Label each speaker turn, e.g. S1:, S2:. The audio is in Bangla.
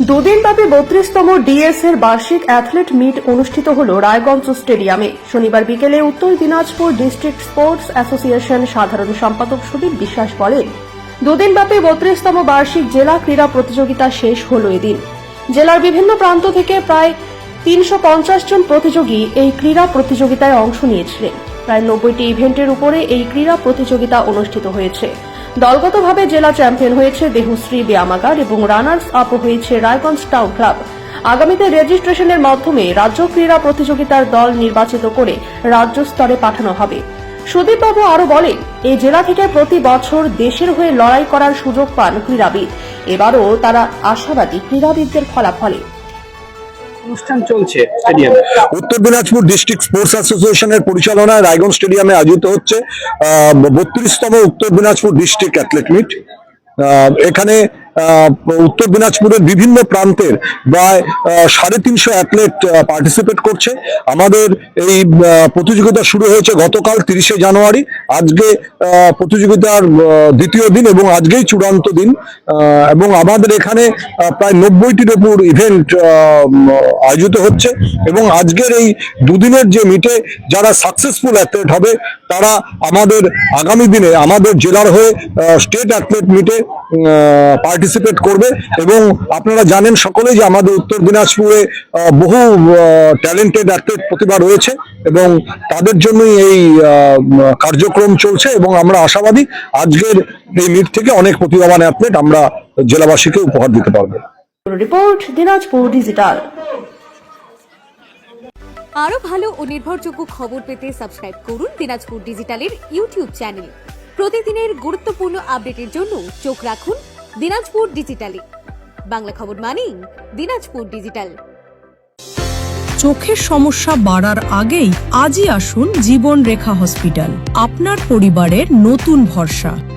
S1: দুদিন ব্যাপী বত্রিশতম ডিএস এর বার্ষিক অ্যাথলেট মিট অনুষ্ঠিত হল রায়গঞ্জ স্টেডিয়ামে। শনিবার বিকেলে উত্তর দিনাজপুর ডিস্ট্রিক্ট স্পোর্টস অ্যাসোসিয়েশন সাধারণ সম্পাদক সুদীপ বিশ্বাস বলেন, দুদিন ব্যাপী বত্রিশতম বার্ষিক জেলা ক্রীড়া প্রতিযোগিতা শেষ হল এদিন। জেলার বিভিন্ন প্রান্ত থেকে প্রায় তিনশো পঞ্চাশ জন প্রতিযোগী এই ক্রীড়া প্রতিযোগিতায় অংশ নিয়েছিলেন। প্রায় নব্বইটি ইভেন্টের উপরে এই ক্রীড়া প্রতিযোগিতা অনুষ্ঠিত হয়েছে। দলগতভাবে জেলা চ্যাম্পিয়ন হয়েছে দেহুশ্রী ব্যায়ামাগার এবং রানার্স আপ হয়েছে রায়গঞ্জ টাউন ক্লাব। আগামীতে রেজিস্ট্রেশনের মাধ্যমে রাজ্য ক্রীড়া প্রতিযোগিতার দল নির্বাচিত করে রাজ্য স্তরে পাঠানো হবে। সুদীপবাবু আরও বলেন এই জেলা থেকে প্রতি বছর দেশের হয়ে লড়াই করার সুযোগ পান ক্রীড়াবিদ। এবারও তারা আশাবাদী ক্রীড়াবিদদের ফলাফলে।
S2: উত্তর দিনাজপুর ডিস্ট্রিক্ট স্পোর্টস অ্যাসোসিয়েশনের পরিচালনায় রায়গঞ্জ স্টেডিয়ামে আয়োজিত হচ্ছে বত্রিশতম উত্তর দিনাজপুর ডিস্ট্রিক্ট অ্যাথলেট মিট। এখানে উত্তর দিনাজপুরের বিভিন্ন প্রান্তের প্রায় সাড়ে তিনশো অ্যাথলেট পার্টিসিপেট করছে। আমাদের এই প্রতিযোগিতা শুরু হয়েছে গতকাল তিরিশে জানুয়ারি। আজকে প্রতিযোগিতার দ্বিতীয় দিন এবং আজকেই চূড়ান্ত দিন। এবং আমাদের এখানে প্রায় নব্বইটির ওপর ইভেন্ট আয়োজিত হচ্ছে। এবং আজকের এই দুদিনের যে মিটে যারা সাকসেসফুল অ্যাথলেট হবে, তারা আমাদের আগামী দিনে আমাদের জেলার হয়ে স্টেট অ্যাথলেট মিটে পার্টিসিপেট করবে এবং আপনারা জানেন সকলেই যে আমাদের উত্তর দিনাজপুরে বহু ট্যালেন্টেড অ্যাথলেট প্রতিভা রয়েছে এবং তাদের জন্যই এই কার্যক্রম চলছে এবং আমরা আশাবাদী আজকের এই মিট থেকে অনেক প্রতিভাবান অ্যাথলেট আমরা জেলাবাসীকে উপহার দিতে পারব।
S1: Report Dinajpur digital.
S3: আরও ভালো ও নির্ভরযোগ্য খবর পেতে সাবস্ক্রাইব করুন দিনাজপুর ডিজিটালের ইউটিউব চ্যানেল। প্রতিদিনের গুরুত্বপূর্ণ আপডেটের জন্য চোখ রাখুন দিনাজপুর ডিজিটালে। বাংলা খবর মানি দিনাজপুর ডিজিটাল।
S4: চোখের সমস্যা বাড়ার আগেই আজই আসুন জীবন রেখা হসপিটাল। আপনার পরিবারের নতুন ভরসা।